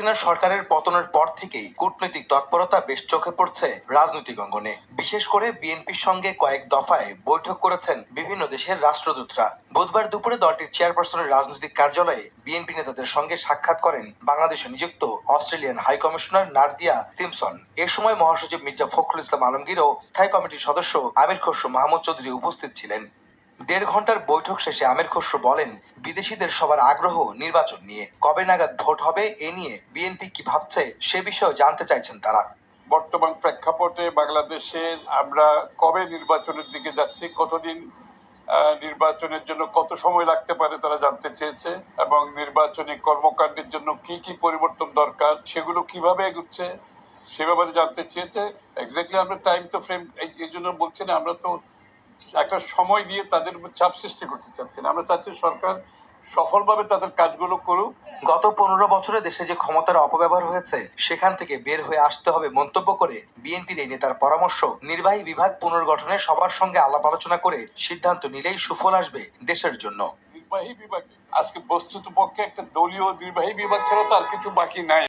হাসিনার সরকারের পতনের পর থেকেই কূটনৈতিক তৎপরতা বেশ চোখে পড়ছে রাজনৈতিক অঙ্গনে। বিশেষ করে বিএনপির সঙ্গে কয়েক দফায় বৈঠক করেছেন বিভিন্ন দেশের রাষ্ট্রদূতরা। বুধবার দুপুরে দলটির চেয়ারপারসনের রাজনৈতিক কার্যালয়ে বিএনপি নেতাদের সঙ্গে সাক্ষাৎ করেন বাংলাদেশে নিযুক্ত Australian high commissioner Nardia Simpson. এ সময় মহাসচিব মির্জা ফখরুল ইসলাম আলমগীর ও স্থায়ী কমিটির সদস্য আমির খসরু মাহমুদ চৌধুরী উপস্থিত ছিলেন। দেড় ঘণ্টার বৈঠক শেষে আমির খসরু বলেন, বিদেশিদের সবার আগ্রহ নির্বাচন নিয়ে। কবে নাগাদ ভোট হবে এ নিয়ে বিএনপি কি ভাবছে সে বিষয়ে জানতে চাইছেন তারা। বর্তমান প্রেক্ষাপটে বাংলাদেশে আমরা কবে নির্বাচনের দিকে যাচ্ছি, কতদিন নির্বাচনের জন্য কত সময় লাগতে পারে তারা জানতে চেয়েছে, এবং নির্বাচনী কর্মকাণ্ডের জন্য কি কি পরিবর্তন দরকার, সেগুলো কীভাবে এগুচ্ছে, সে ব্যাপারে জানতে চেয়েছে। এক্স্যাক্টলি আমরা টাইম তো ফ্রেম এই জন্য বলছি না, আমরা তো একটা সময় দিয়ে তাদের উপর চাপ সৃষ্টি করতে চাচ্ছি না আমরা চাচ্ছি সরকার সফলভাবে তাদের কাজগুলো করুক। গত পনেরো বছরে দেশে যে ক্ষমতার অপব্যবহার হয়েছে সেখান থেকে বের হয়ে আসতে হবে মন্তব্য করে বিএনপির এই নেতার পরামর্শ নির্বাহী বিভাগ পুনর্গঠনে সবার সঙ্গে আলাপ আলোচনা করে সিদ্ধান্ত নিলেই সুফল আসবে দেশের জন্য। নির্বাহী বিভাগে আজকে বস্তুত পক্ষে একটা দলীয় নির্বাহী বিভাগ ছাড়া তো আর কিছু বাকি নাই।